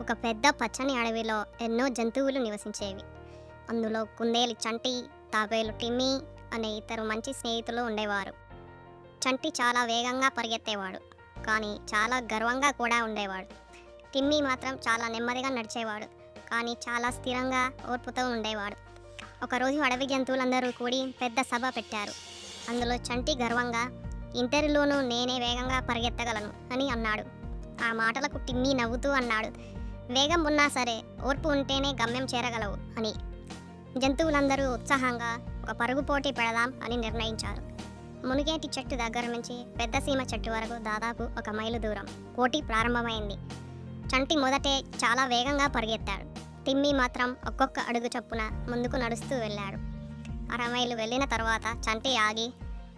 ఒక పెద్ద పచ్చని అడవిలో ఎన్నో జంతువులు నివసించేవి. అందులో కుందేలు చంటి తాబేలు టిమ్మి అనే ఇద్దరు మంచి స్నేహితులు ఉండేవారు. చంటి చాలా వేగంగా పరిగెత్తేవాడు కానీ చాలా గర్వంగా కూడా ఉండేవాడు. టిమ్మి మాత్రం చాలా నెమ్మదిగా నడిచేవాడు కానీ చాలా స్థిరంగా ఓర్పుతో ఉండేవాడు. ఒకరోజు అడవి జంతువులందరూ కూడి పెద్ద సభ పెట్టారు. అందులో చంటి గర్వంగా ఇంటర్లోనూ నేనే వేగంగా పరిగెత్తగలను అని అన్నాడు. ఆ మాటలకు టిమ్మి నవ్వుతూ అన్నాడు. వేగం ఉన్నా సరే ఓర్పు ఉంటేనే గమ్యం చేరగలవు అని. జంతువులందరూ ఉత్సాహంగా ఒక పరుగు పోటీ పెడదాం అని నిర్ణయించారు. మునిగేటి చెట్టు దగ్గర నుంచి పెద్ద సీమ చెట్టు వరకు దాదాపు ఒక మైలు దూరం పోటీ ప్రారంభమైంది. చంటి మొదటే చాలా వేగంగా పరిగెత్తాడు. తిమ్మి మాత్రం ఒక్కొక్క అడుగు చొప్పున ముందుకు నడుస్తూ వెళ్ళాడు. అరవైలు వెళ్ళిన తర్వాత చంటి ఆగి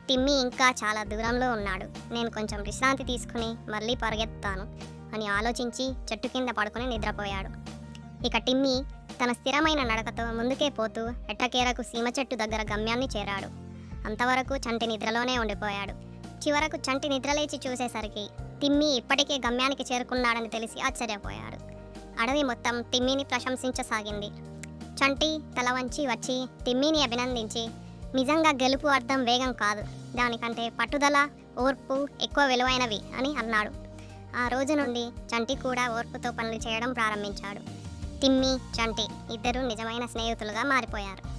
తిమ్మి ఇంకా చాలా దూరంలో ఉన్నాడు. నేను కొంచెం విశ్రాంతి తీసుకుని మళ్ళీ పరిగెత్తాను అని ఆలోచించి చెట్టు కింద పడుకుని నిద్రపోయాడు. ఇక టిమ్మి తన స్థిరమైన నడకతో ముందుకే పోతూ ఎట్టకేరకు సీమ చెట్టు దగ్గర గమ్యాన్ని చేరాడు. అంతవరకు చంటి నిద్రలోనే ఉండిపోయాడు. చివరకు చంటి నిద్రలేచి చూసేసరికి తిమ్మి ఇప్పటికే గమ్యానికి చేరుకున్నాడని తెలిసి ఆశ్చర్యపోయాడు. అడవి మొత్తం తిమ్మిని ప్రశంసించసాగింది. చంటి తల వంచి వచ్చి తిమ్మిని అభినందించి నిజంగా గెలుపు అర్థం వేగం కాదు. దానికంటే పట్టుదల ఓర్పు ఎక్కువ విలువైనవి అని అన్నాడు. ఆ రోజు నుండి చంటి కూడా ఓర్పుతో పనులు చేయడం ప్రారంభించాడు. తిమ్మి చంటి ఇద్దరూ నిజమైన స్నేహితులుగా మారిపోయారు.